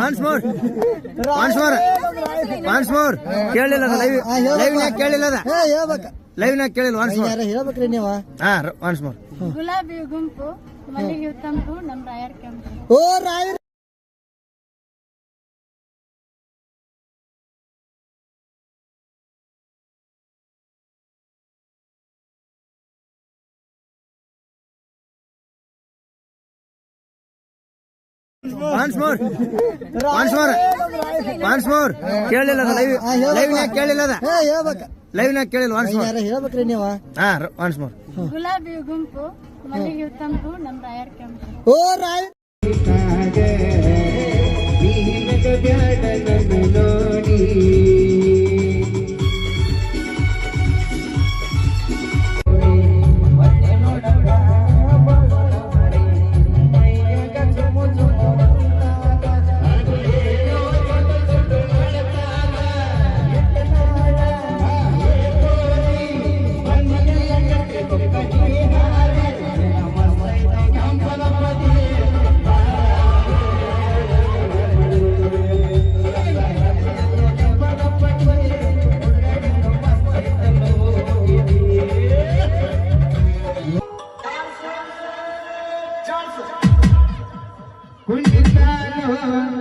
Once more once more once more ಕೇಳಿಲ್ಲ live ಲೈವ್ನ್ಯಾಗ ಕೇಳಿಲ್ಲ ಅದ ಹೇ ಹೇಳ್ಬೇಕ. ಲೈವ್ನ್ಯಾಗ ಕೇಳಿಲ್ಲ ಒನ್ಸ್ ಮೋರ್ ಯಾರ ಹೇಳ್ಬೇಕ್ರಿ ನೀವು. ಹಾ ಒನ್ಸ್ ಮೋರ್ ಗುಲಾಬಿ ಗುಂಪು ಮಲ್ಲಿಗೆ ತಂಪು ನಮ್ಮ ರಾಯರ್ ಕೆಂಪು. ಓ ರಾಯ್ ಕೇಳಿಲ್ಲ ಲೈವ್ ಲೈವ್ನ್ಯಾಗ ಕೇಳಿಲ್ಲ ಅದ. ಹೇ ಹೇಳ್ಬೇಕ. ಲೈವ್ನ್ಯಾಗ ಕೇಳಿಲ್ಲ ಒನ್ಸ್ ಮೋರ್ ಯಾರ ಹೇಳ್ಬೇಕ್ರಿ ನೀವು? ಹಾ ಒನ್ಸ್ ಮೋರ್ ಗುಲಾಬಿ ಗುಂಪು ಮಲ್ಲಿಗೆ ತಂಪು ನಮ್ಮ ರಾಯರ್ ಕೆಂಪು. ಓ ರಾಯ್ Ja.